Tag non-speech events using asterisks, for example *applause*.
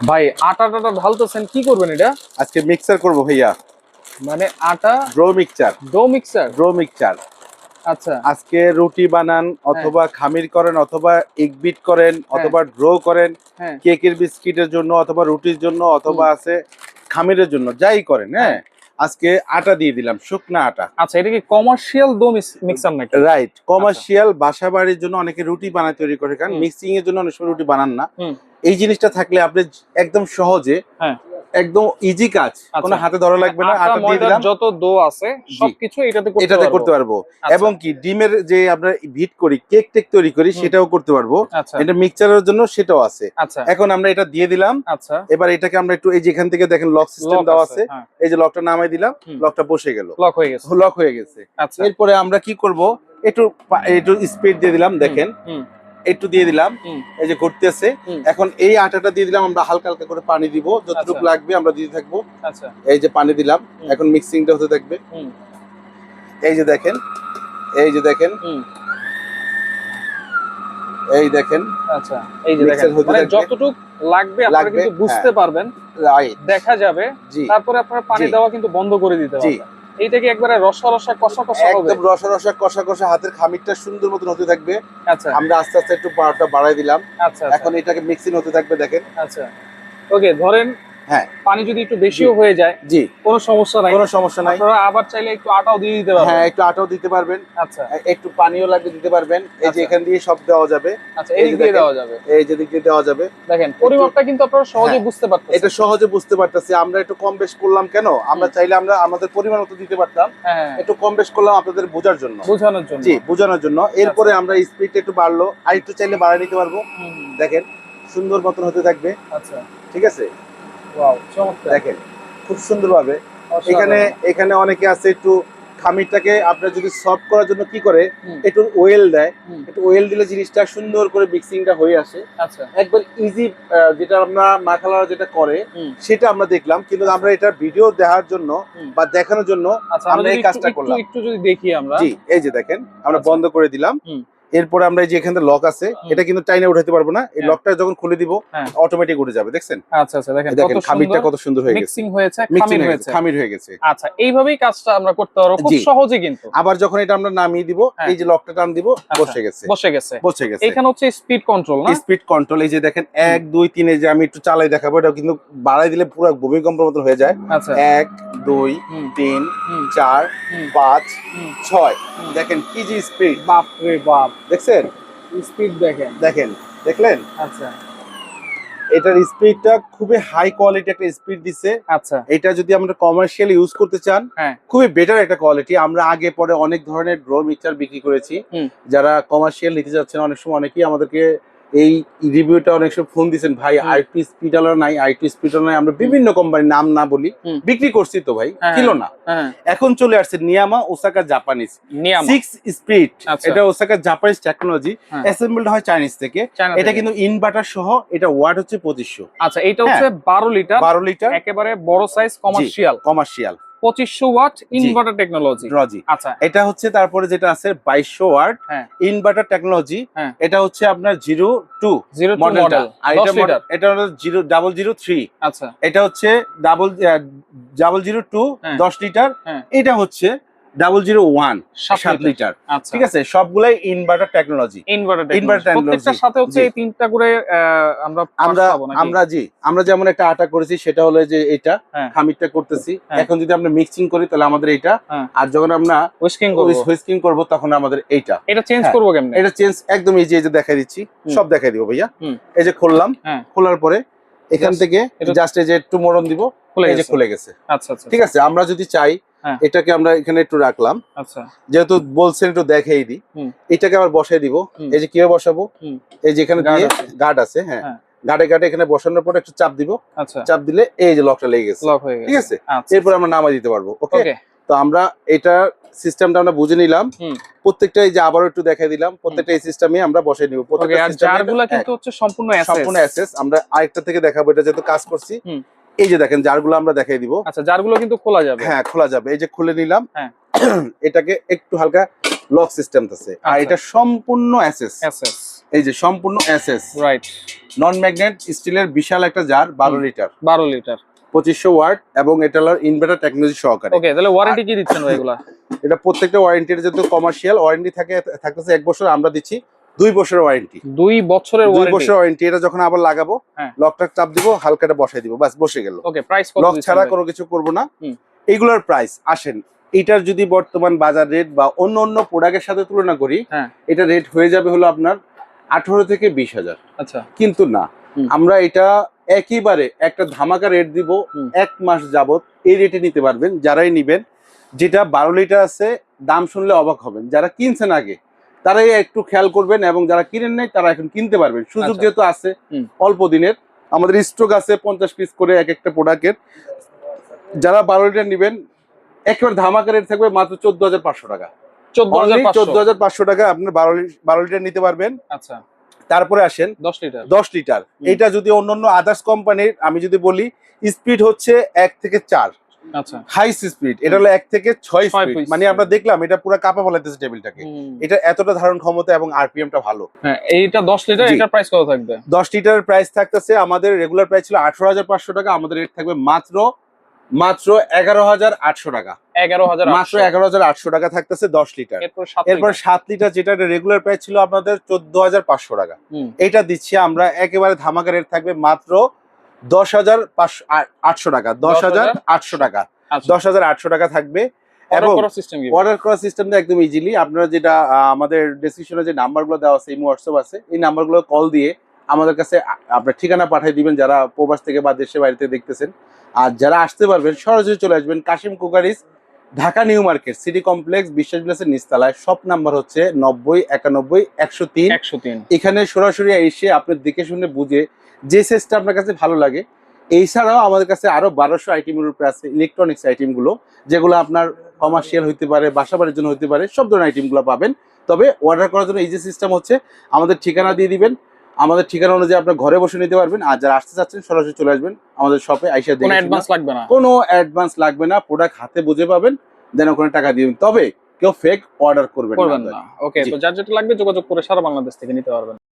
ভাই আটা টাটা ঢালতেছেন কি করবেন এটা? আজকে মিক্সার করব ভাইয়া। মানে আটা draw mixer draw mixer draw mixer আচ্ছা। আজকে রুটি বানান অথবা খামির করেন অথবা ইগবিট করেন অথবা ড্রো করেন হ্যাঁ। কেকের বিস্কিটের জন্য অথবা রুটির জন্য অথবা আছে খামিরের জন্য যাই করেন হ্যাঁ। আজকে আটা দিয়ে দিলাম শুকনা আটা। আচ্ছা এটা কি কমার্শিয়াল দো মিক্সার নাকি? রাইট কমার্শিয়াল বাসা বাড়ির জন্য অনেকে রুটি বানায় তৈরি করে কারণ মিক্সিং এর জন্য অনেক সময় রুটি বানান না। এই জিনিসটা থাকলে আপনি একদম সহজে হ্যাঁ। একদম ইজি কাজ। আচ্ছা। কোনো হাতে ধরা লাগবে না আটা দিয়ে দিলাম। যত দো আছে সবকিছু এটাতে করতে এটাতে। করতে পারব। আচ্ছা, এবং কি ডিমের যে আমরা ভিট করি কেক টেক তৈরি করি সেটাও করতে পারব। আচ্ছা। এটা মিক্সচারের জন্য সেটাও আছে। আচ্ছা। এখন আমরা এটা দিয়ে দিলাম। আচ্ছা। এবার এটাকে আমরা একটু এই যেখান থেকে দেখেন লক সিস্টেম দেওয়া আছে হ্যাঁ, এই যে লকটা নামাই দিলাম লকটা বসে গেল। লক হয়ে গেছে। লক হয়ে গেছে। আচ্ছা। এরপরে আমরা কি করব একটু একটু স্পিড দিয়ে দিলাম দেখেন। একটু দিয়ে দিলাম। এই যে ঘুরতেছে। এখন এই আটাটা দিয়ে দিলাম আমরা হালকা হালকা করে পানি দিব। যতটুকু আচ্ছা। লাগবে আমরা দিতে থাকব। আচ্ছা। এই যে পানি দিলাম এখন মিক্সিংটা হতে থাকবে। এই যে দেখেন এই যে দেখেন। এই দেখেন। আচ্ছা এই যে দেখেন। মানে থাকবে। লাগবে আপনারা কিন্তু বুঝতে পারবেন। রাইট দেখা যাবে। তারপরে আপনারা পানি দেওয়া কিন্তু বন্ধ করে দিতে পারবেন। এইটা কি একবারে রসা রসা কষা কষা হবে? একদম রসা রসা কষা কষা হাতের খামিরটা সুন্দর মতন হতে থাকবে। আচ্ছা। আমরা আস্তে আস্তে একটু পাওয়ারটা বাড়াই দিলাম। আচ্ছা এখন এটাকে মিক্সিং হতে থাকবে দেখেন। আচ্ছা। ওকে ধরেন হ্যাঁ। পানি যদি একটু বেশিও হয়ে যায় জি। কোনো সমস্যা নাই। কোনো সমস্যা নাই। আপনারা আবার চাইলে একটু আটাও দিয়ে দিতে পারবেন। হ্যাঁ একটু আটাও দিতে পারবেন। আচ্ছা। একটু পানিও লাগবে দিতে পারবেন। এই যে আচ্ছা। এখান দিয়ে সব দেওয়া যাবে। আচ্ছা এই দিয়ে দেওয়া যাবে। এই যে দিক দিয়ে দেওয়া যাবে। দেখেন পরিমাপটা কিন্তু আপনারা সহজে হ্যাঁ, বুঝতে পারতেছেন। এটা সহজে বুঝতে পারতেছি। আমরা একটু কম বেশ করলাম কেন? আমরা চাইলে আমরা আমাদের পরিমাণ মতো দিতে পারতাম। হ্যাঁ একটু কম বেশ করলাম আপনাদের বোঝার জন্য। বোঝানোর জন্য। জি বোঝানোর জন্য। এরপরে আমরা স্পিডটা একটু বাড়লো। আর একটু চাইলে বাড়ায় নিতে পারব। দেখেন সুন্দর মতন হতে থাকবে। আচ্ছা। ঠিক আছে? দেখেন খুব সুন্দরভাবে। এখানে এখানে অনেকে আছে একটু খামিরটাকে আপনার যদি সফট করার জন্য কি করে একটু ওয়েল দেয়। একটু ওয়েল দিলে জিনিসটা সুন্দর করে মিক্সিংটা হয়ে আসে। আচ্ছা। একবার ইজি যেটা আমরা মাখালারা যেটা করে সেটা আমরা দেখলাম। কিন্তু আমরা এটা ভিডিও দেখার জন্য বা দেখানোর জন্য আচ্ছা আমরা এই কাজটা করলাম। একটু যদি দেখি আমরা। জি এই যে দেখেন আমরা আচ্ছা। বন্ধ করে দিলাম। এরপরে আমরা এই যে এখানে লক আছে এটা কিন্তু টাইনে উঠাতে পারব না। এই হ্যাঁ। লকটা যখন খুলে দিব হ্যাঁ। অটোমেটিক উঠে যাবে দেখছেন? আচ্ছা আচ্ছা দেখেন দেখেন কত খামিরটা কত সুন্দর হয়ে গেছে। মিক্সিং হয়েছে খামির হয়ে হয়েছে। খামির হয়ে গেছে। আচ্ছা এইভাবেই কাজটা আমরা করতে পারব খুব সহজে কিন্তু। আবার যখন এটা আমরা নামিয়ে দিব হ্যাঁ। এই যে লকটা টান দিব আচ্ছা। বসে গেছে। বসে গেছে। বসে গেছে। এখানে হচ্ছে স্পিড কন্ট্রোল না? স্পিড কন্ট্রোল এই যে দেখেন এক দুই তিনে যে আমি একটু চালাই দেখাবো এটা কিন্তু বাড়াই দিলে পুরো ভূমিকম্পের মতন হয়ে যায়। আচ্ছা। এক দুই হুম, তিন হুম, চার হুম, পাঁচ হুম, ছয়। হুম। দেখেন কি যে স্পিড বাপ রে বাপ। দেখছেন? স্পিড দেখেন। দেখেন দেখলেন? আচ্ছা। এটার স্পিডটা খুবই হাই কোয়ালিটি একটা স্পিড দিচ্ছে। আচ্ছা। এটা যদি আমরা কমার্শিয়াল ইউজ করতে চান হ্যাঁ। খুবই বেটার একটা কোয়ালিটি আমরা আগে পরে অনেক ধরনের ড্রো মিটার বিক্রি করেছি। যারা কমার্শিয়াল নিতে যাচ্ছেন অনেক সময় অনেকেই আমাদেরকে এই রিভিউটা অনেক সময় ফোন দিচ্ছেন ভাই হুম। আই টু নাই আই টু স্পিড নাই। আমরা বিভিন্ন কোম্পানির নাম না বলি বিক্রি করছি তো ভাই হ্যাঁ, ছিল না। হ্যাঁ। এখন চলে আসছে নিয়ামা ওসাকা জাপানিজ নিয়ামা সিক্স স্পিড। এটা ওসাকা জাপানিজ টেকনোলজি হ্যাঁ। অ্যাসেম্বলড হয় চাইনিজ থেকে। এটা কিন্তু ইনভার্টার সহ এটা ওয়াট হচ্ছে পঁচিশশো। আচ্ছা এটা হচ্ছে বারো লিটার। বারো লিটার। একেবারে বড় সাইজ কমার্শিয়াল কমার্শিয়াল পঁচিশশো ওয়াট ইনভার্টার টেকনোলজি আচ্ছা। এটা হচ্ছে তারপরে যেটা আছে বাইশশো ওয়াট হ্যাঁ। ইনভার্টার টেকনোলজি হ্যাঁ। এটা হচ্ছে আপনার জিরো টু জিরো মডেলটা আর এটা এটা হলো জিরো ডাবল জিরো থ্রি আচ্ছা। এটা হচ্ছে ডাবল ডাবল জিরো টু হ্যাঁ। দশ লিটার হ্যাঁ। এটা হচ্ছে ডাবল জিরো ওয়ান সাত লিটার আচ্ছা। ঠিক আছে? সবগুলাই ইনভার্টার টেকনোলজি ইনভার্টার প্রত্যেকটার সাথে হচ্ছে এই তিনটা করে আমরা আমরা? আমরা জি আমরা যেমন একটা আটা করেছি সেটা হলো যে এটা হ্যাঁ। খামিরটা করতেছি। হ্যাঁ। এখন যদি আমরা মিক্সিং করি তাহলে আমাদের এটা হ্যাঁ। আর যখন আমরা হুইস্কিং করব। হুইস্কিং করব তখন আমাদের এইটা। এটা চেঞ্জ। করব কেমনে? এটা চেঞ্জ একদম এই যে এই যে দেখাই দিচ্ছি সব দেখাই দিব ভাইয়া। এই যে খুললাম। খোলার পরে এখান থেকে জাস্ট এই যে একটু মোড়ন দিব খুলে এই যে গেছে। খুলে গেছে। আচ্ছা আচ্ছা ঠিক আছে? আমরা যদি চাই। এটাকে আমরা এখানে একটু রাখলাম। আচ্ছা। যেহেতু বলছেন একটু দেখাই দিই। এটাকে আবার বসাই দিব। এই যে কীভাবে বসাবো? এই যে এখানে দিয়ে গার্ড আছে হ্যাঁ। হ্যাঁ। গার্ডে গার্ডে এখানে বসানোর পরে একটু চাপ দিব। আচ্ছা। চাপ দিলে এই যে লকটা লেগে গেছে। হয়ে ঠিক আছে? আচ্ছা। এরপর আমরা নামাই দিতে পারব ওকে? তো আমরা এটা সিস্টেমটা আমরা বুঝে নিলাম। হুম। প্রত্যেকটা এই যে আবারও একটু দেখাই দিলাম প্রত্যেকটা এই সিস্টেমে আমরা বসাই নিব। প্রত্যেকটা জারগুলা কিন্তু হচ্ছে সম্পূর্ণ হ্যাঁ, অ্যাসেস সম্পূর্ণ অ্যাসেস আমরা আরেকটা থেকে দেখাবো এটা যেহেতু কাজ করছি। এই যে দেখেন জারগুলো আমরা দেখাই দিব। আচ্ছা জারগুলো কিন্তু খোলা যাবে। হ্যাঁ খোলা যাবে। এই যে খুলে নিলাম। হ্যাঁ। *clears throat* এটাকে একটু হালকা লক সিস্টেম আছে। আর আচ্ছা। এটা সম্পূর্ণ অ্যাসেস অ্যাসেস এই যে সম্পূর্ণ এসএস রাইট নন ম্যাগনেট স্টিলের বিশাল একটা জার বারো লিটার। বারো লিটার। পঁচিশশো ওয়াট এবং এটা হলো ইনভার্টার টেকনোলজি সহকারে। ওকে তাহলে ওয়ারেন্টি কি দিচ্ছেন ভাই এগুলা? এটা প্রত্যেকটা ওয়ারেন্টির যেহেতু কমার্শিয়াল ওয়ারেন্টি থাকে থাকতেছে এক বছর আমরা দিচ্ছি। দুই বছরের ওয়ারেন্টি। দুই বছরের দুই বছরের ওয়ারেন্টি এটা যখন আবার লাগাবো হ্যাঁ। লকটা চাপ দিব হালকাটা বসাই দিব বাস বসে গেল। ওকে প্রাইস লক ছাড়া কোনো কিছু করব না। হুম। এইগুলোর প্রাইস আসেন এটার যদি বর্তমান বাজার রেট বা অন্য অন্য প্রোডাক্টের সাথে তুলনা করি হ্যাঁ। এটা রেট হয়ে যাবে হলো আপনার আঠারো থেকে বিশ হাজার। আচ্ছা। কিন্তু না আমরা এটা একেবারে একটা ধামাকা রেট দিব এক মাস যাবত এই রেটে নিতে পারবেন যারাই নিবেন। যেটা বারো লিটার আছে দাম শুনলে অবাক হবেন। যারা কিনছেন আগে তারাই একটু খেয়াল করবেন এবং যারা কিনেন নাই তারা এখন কিনতে পারবেন। সুযোগ আচ্ছা। যেহেতু আছে অল্প দিনের। আমাদের স্টক আছে পঞ্চাশ পিস করে এক একটা প্রোডাক্টের যারা বারো লিটার নিবেন একেবারে ধামাকা রেট থাকবে মাত্র চোদ্দ হাজার পাঁচশো টাকা। চোদ্দ হাজার পাঁচশো। টাকা আপনার বারো বারো লিটার নিতে পারবেন। আচ্ছা। তারপরে আসেন দশ লিটার দশ লিটার। এটা যদি অন্যান্য আদার্স কোম্পানির আমি যদি বলি স্পিড হচ্ছে এক থেকে চার। আচ্ছা। হাই স্পিড এটা হলো এক থেকে ছয় স্পিড মানে আমরা দেখলাম এটা পুরো কাপা ফলাইতেছে টেবিলটাকে। এটা এতটা ধারণ ক্ষমতা এবং আরপিএমটা ভালো। হ্যাঁ এইটা দশ লিটার এটার প্রাইস কত থাকবে? দশ লিটারের প্রাইস থাকতেছে আমাদের রেগুলার প্রাইস ছিল আঠারো হাজার পাঁচশো টাকা আমাদের রেট থাকবে মাত্র মাত্র এগারো হাজার আটশো টাকা। এগারো হাজার মাত্র এগারো হাজার আটশো টাকা থাকতেছে দশ লিটার এরপর। সাত লিটার যেটা রেগুলার প্রাইস ছিল আপনাদের চোদ্দ হাজার পাঁচশো টাকা। এটা দিচ্ছি আমরা একেবারে ধামাকা রেট থাকবে মাত্র দশ হাজার পাঁচশো আটশো টাকা দশ হাজার আটশো টাকা। দশ হাজার আটশো টাকা থাকবে এবং? অর্ডার করার সিস্টেমটা একদম ইজিলি আপনারা যেটা আমাদের ডিসক্রিপশনে যে নাম্বারগুলো দেওয়া আছে এই হোয়াটসঅ্যাপ আছে এই নাম্বারগুলো কল দিয়ে আমাদের কাছে আপনার ঠিকানা পাঠিয়ে দিবেন যারা প্রবাস থেকে বা দেশে বাড়িতে দেখতেছেন। আর যারা আসতে পারবেন সরাসরি চলে আসবেন Kashim cookeries Dhaka new market city complex বিশ্বাস বিলাসের নিচতলায়। সব নাম্বার হচ্ছে নব্বই একানব্বই একশো তিন। একশো তিন। এখানে সরাসরি এসে আপনি দেখে শুনে বুঝে যে সেটটা আপনার কাছে ভালো লাগে এছাড়াও আমাদের কাছে আরও বারোশো আইটেমের উপরে আছে ইলেকট্রনিক্স আইটেমগুলো যেগুলো আপনার কমার্শিয়াল হইতে পারে বাসা বাড়ির জন্য হতে পারে সব ধরনের আইটেমগুলো পাবেন। তবে অর্ডার করার জন্য এই যে সিস্টেম হচ্ছে আমাদের ঠিকানা দিয়ে দিবেন। আমাদের ঠিকানা অনুযায়ী আপনার ঘরে বসে নিতে পারবেন আর যারা আসতে চাচ্ছেন সরাসরি চলে আসবেন আমাদের শপে আইসা কোনো অ্যাডভান্স লাগবে না। কোনো অ্যাডভান্স লাগবে না প্রোডাক্ট হাতে বুঝে পাবেন দেন ওখানে টাকা দিবেন। তবে কেউ ফেক অর্ডার করবেন না ওকে তো যার যেটা লাগবে যোগাযোগ করে সারা বাংলাদেশ থেকে নিতে পারবেন।